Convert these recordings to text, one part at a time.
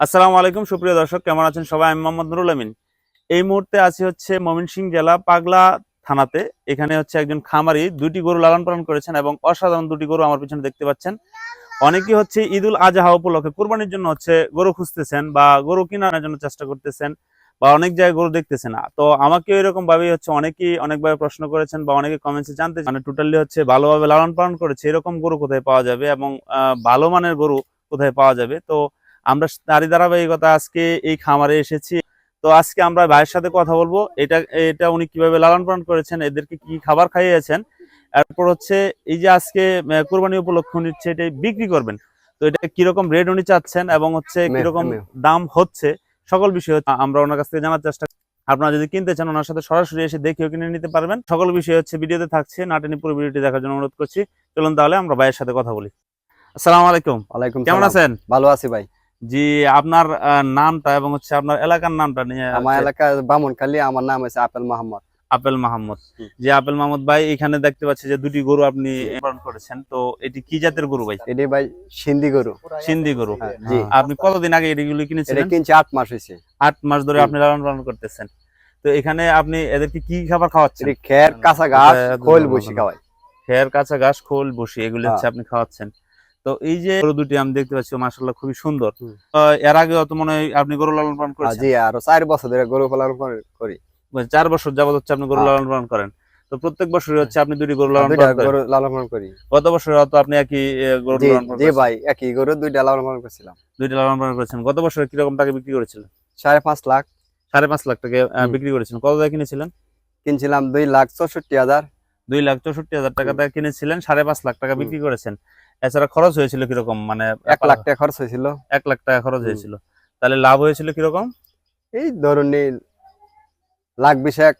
আসসালামু আলাইকুম, সুপ্রিয় দর্শক, কেমন আছেন সবাই? আমি মোহাম্মদ নুরুল আমিন। এই মুহূর্তে আছি হচ্ছে ময়মনসিংহ জেলা পাগলা থানাতে। এখানে হচ্ছে একজন খামারি দুটি গরু লালন পালন করেছেন এবং অসাধারণ দুটি গরু আমার পিছনে দেখতে পাচ্ছেন। অনেকেই হচ্ছে ঈদুল আজহা উপলক্ষে কোরবানির জন্য হচ্ছে গরু খুঁজতেছেন বা গরু কেনার জন্য চেষ্টা করতেছেন বা অনেক জায়গায় গরু দেখতেছেন তো আমাকে এরকম ভাবেই হচ্ছে অনেকেই অনেকভাবে প্রশ্ন করেছেন বা অনেকে কমেন্টসে জানতে মানে টোটালি হচ্ছে ভালোভাবে লালন পালন করেছে, এরকম গরু কোথায় পাওয়া যাবে এবং ভালো মানের গরু কোথায় পাওয়া যাবে? তো আমরা তারই ধারাবাহিকতা আজকে এই খামারে এসেছি। তো আজকে আমরা ভাইয়ের সাথে কথা বলব। এটা এটা উনি কীভাবে লালন পালন করেছেন এদেরকে কি খাবার খাইয়েছেন এরপর হচ্ছে এই যে আজকে কোরবানি উপলক্ষ নিচ্ছে এটা বিক্রি করবেন। তো এটা কীরকম রেট উনি চাচ্ছেন এবং হচ্ছে কীরকম দাম হচ্ছে সকল বিষয় হচ্ছে আমরা ওনার কাছ থেকে জানার চেষ্টা আপনারা যদি কিনতে চান ওনার সাথে সরাসরি এসে দেখেও কিনে নিতে পারবেন। সকল বিষয় হচ্ছে ভিডিওতে থাকছে নাটেনি পুরো ভিডিওটি দেখার জন্য অনুরোধ করছি। চলুন তাহলে আমরা ভাইয়ের সাথে কথা বলি। আসসালামু আলাইকুম। ওয়ালাইকুম কেমন আছেন? ভালো আছি ভাই। জি আপনার নামটা এবং হচ্ছে আপনার এলাকার নামটা নিয়ে আমার এলাকা বামনখালী আমার নাম হচ্ছে আপেল মোহাম্মদ আপেল মাহমুদ। যে আপেল মাহমুদ ভাই এখানে দেখতে পাচ্ছি যে দুটি গরু আপনি পালন করেছেন। তো এটি কি জাতের গরু ভাই? এটি ভাই সিন্ধি গরু। সিন্ধি গরু। হ্যাঁ, আপনি কতদিন আগে এগুলি এটা কিনেছিলেন? কিনছে আট মাস হয়েছে। আট মাস ধরে আপনি লালন পালন করতেছেন। তো এখানে আপনি এদেরকে কি খাবার খাওয়াচ্ছেন? খের কাঁচা ঘাস খোল বসি খাওয়াই। খের কাঁচা ঘাস খোল বসি এগুলি হ্যাঁ। হচ্ছে আপনি খাওয়াচ্ছেন। তো এই যে গরু দুটি আমি দেখতে পাচ্ছি মাসাল্লাহ খুবই সুন্দর। এর আগে তো মনে হয় আপনি গরু লালন পালন করেছেন? জি আরও চার বছর ধরে গরু পালন করি। চার বছর যাবত হচ্ছে আপনি গরু হ্যাঁ। লালন পালন করেন। তো প্রত্যেক বছরই হচ্ছে আপনি দুটি গরু লালন লালন পালন করি। গত বছর হয়তো আপনি একই গরু লালন পালন জি ভাই একই গরু দুইটা লালন পালন করছিলাম। দুইটা লালন পালন করেছেন। গত বছর কীরকম টাকা বিক্রি করেছিলেন? সাড়ে পাঁচ লাখ। সাড়ে পাঁচ লাখ টাকা বিক্রি করেছিলেন। কত টাকা কিনেছিলেন? কিনছিলাম দুই লাখ চৌষট্টি হাজার। দুই লাখ চৌষট্টি হাজার টাকা। কিনেছিলেন সাড়ে পাঁচ লাখ টাকা বিক্রি করেছেন। এছাড়া খরচ হয়েছিল কীরকম? মানে এক লাখ টাকা খরচ হয়েছিল। এক লাখ টাকা খরচ হয়েছিল। তাহলে লাভ হয়েছিল কীরকম? এই ধরুন লাখ বিশেক।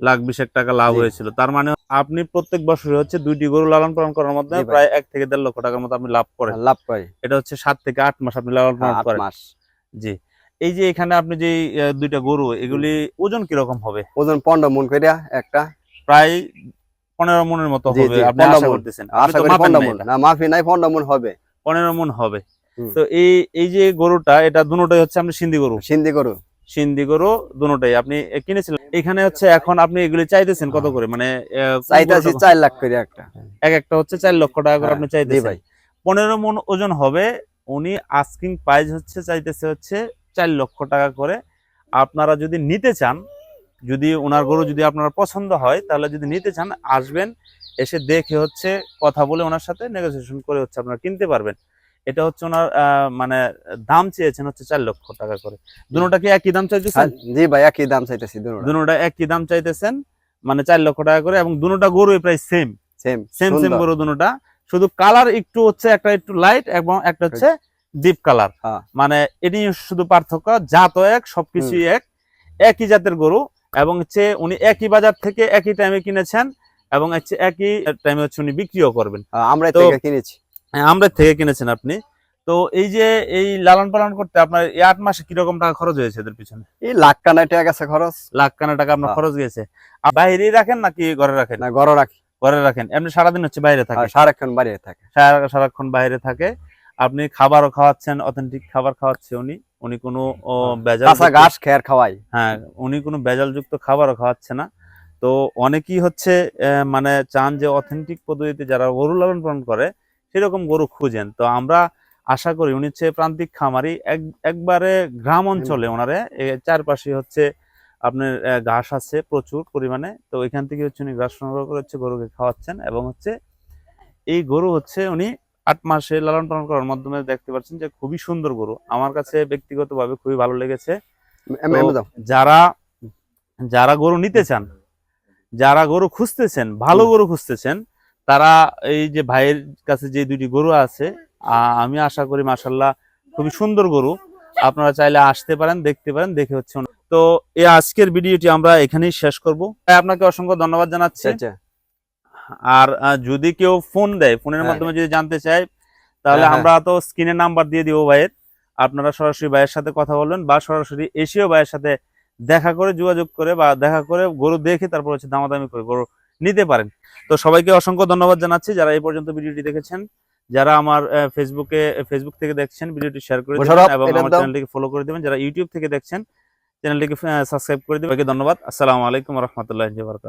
লাখ বিশেক টাকা লাভ হয়েছিল। তার মানে আপনি প্রত্যেক বছরই হচ্ছে দুইটি গরু লালন পালন করার মধ্যে প্রায় এক থেকে দেড় লক্ষ টাকার মতো আপনি লাভ করেন। লাভ পাই এটা হচ্ছে সাত থেকে আট মাস আপনি লালন পালন করেন। মাস। জি। এই যে এখানে আপনি যে দুইটা গরু এগুলি ওজন কীরকম হবে? ওজন পনেরো মন করিয়া একটা। প্রায় পনেরো মনের মতো হবে। আপনি আশা করতেছেন। আশা করি পনেরো মন। না মাফি নাই পনেরো মন হবে। পনেরো মন হবে। তো এই এই যে গরুটা এটা দুটোটাই হচ্ছে আপনি সিন্ধি গরু। সিন্ধি গরু। সিন্ধি গরু দুটোটাই। আপনি কিনেছিলেন? এখানে হচ্ছে এখন আপনি এগুলি চাইতেছেন কত হ্যাঁ। করে? মানে কোন চার লাখ করে একটা। এক একটা হচ্ছে চার লক্ষ টাকা করে হ্যাঁ, আপনি চাইতেছেন। ভাই। পনেরো মন ওজন হবে। উনি আস্কিং প্রাইস হচ্ছে চাইতেছে হচ্ছে চার লক্ষ টাকা করে। আপনারা যদি নিতে চান যদি ওনার গরু যদি আপনার পছন্দ হয় তাহলে যদি নিতে চান আসবেন এসে দেখে হচ্ছে কথা বলে ওনার সাথে নেগোসিয়েশন করে হচ্ছে আপনারা কিনতে পারবেন। এটা হচ্ছে ওনার মানে দাম চেয়েছেন হচ্ছে চার লক্ষ টাকা করে। দুটোটা কি একই দাম চাইতেছেন? হ্যাঁ, জি ভাই একই দাম চাইতেছি দুটো একই দাম চাইতেছেন মানে চার লক্ষ টাকা করে এবং দুটোটা গরু প্রায় সেম সেম সেম সেম গরু দুটোটা। শুধু কালার একটু হচ্ছে একটা একটু লাইট এবং একটা হচ্ছে ডিপ কালার হ্যাঁ। মানে এটি শুধু পার্থক্য জাত এক সবকিছুই এক। একই জাতের গরু এবং হচ্ছে উনি একই বাজার থেকে একই টাইমে কিনেছেন এবং হচ্ছে একই টাইমে হচ্ছে উনি বিক্রিও করবেন। আমরা কিনেছি। হ্যাঁ, আমরা থেকে কিনেছেন আপনি। তো এই যে এই লালন পালন করতে আপনার এই আট মাসে কীরকম টাকা খরচ হয়েছে এদের পিছনে? এই লাখ কানা টাকা গেছে খরচ। লাখ কানা টাকা আপনার হ্যাঁ। খরচ গেছে আর বাইরেই রাখেন নাকি ঘরে রাখেন? না ঘরে রাখি। ঘরে রাখেন। এমনি সারাদিন হচ্ছে বাইরে থাকে? সারাক্ষণ বাইরে থাকে। সারা সারাক্ষণ বাইরে থাকে। আপনি খাবারও খাওয়াচ্ছেন অথেন্টিক খাবার খাওয়াচ্ছে উনি। উনি কোনো ভেজাল কাঁচা যুক্ত- ঘাস খের খাওয়াই। হ্যাঁ উনি কোনো ভেজালযুক্ত খাবারও খাওয়াচ্ছে না। তো অনেকেই হচ্ছে আহ, মানে চান যে অথেন্টিক পদ্ধতিতে যারা গরু লালন পালন করে সেরকম গরু খুঁজেন। তো আমরা আশা করি উনি হচ্ছে প্রান্তিক খামারি। এক একবারে গ্রাম অঞ্চলে ওনারে এ, চারপাশে হচ্ছে আপনার ঘাস আছে প্রচুর পরিমাণে। তো এখান থেকে হচ্ছে উনি ঘাস সংগ্রহ করে হচ্ছে গরুকে খাওয়াচ্ছেন এবং হচ্ছে এই গরু হচ্ছে উনি আট মাসে লালন পালন করার মাধ্যমে দেখতে পাচ্ছেন যে খুবই সুন্দর গরু। আমার কাছে ব্যক্তিগতভাবে খুবই ভালো লেগেছে। যারা যারা গরু নিতে চান যারা গরু খুঁজতেছেন ভালো গরু খুঁজতেছেন তারা এই যে ভাইয়ের কাছে যে দুটি গরু আছে আমি আশা করি মাসাল্লাহ খুবই সুন্দর গরু। আপনারা চাইলে আসতে পারেন দেখতে পারেন দেখে হচ্ছে তো এই আজকের ভিডিওটি আমরা এখানেই শেষ করব। আপনাকে অসংখ্য ধন্যবাদ জানাচ্ছি। আচ্ছা। আর যদি কেউ ফোন দেয় ফোনের হ্যাঁ। মাধ্যমে যদি জানতে চায় তাহলে হ্যাঁ, আমরা তো স্ক্রিনে নাম্বার দিয়ে দিব ভাইয়ের। আপনারা সরাসরি ভাইয়ের সাথে কথা বলবেন বা সরাসরি এসেও ভাইয়ের সাথে দেখা করে যোগাযোগ করে বা দেখা করে গরু দেখে তারপর হচ্ছে দামাদামি করে গরু নিতে পারেন। তো সবাইকে অসংখ্য ধন্যবাদ জানাচ্ছি যারা এই পর্যন্ত ভিডিওটি দেখেছেন। যারা আমার ফেসবুকে ফেসবুক থেকে দেখছেন ভিডিওটি শেয়ার করে দেবেন এবং আমার চ্যানেলটিকে ফলো করে দেবেন। যারা ইউটিউব থেকে দেখছেন চ্যানেলটিকে সাবস্ক্রাইব করে দেবেন। ধন্যবাদ। আসসালামু আলাইকুম রহমতুল্লাহ বারকাত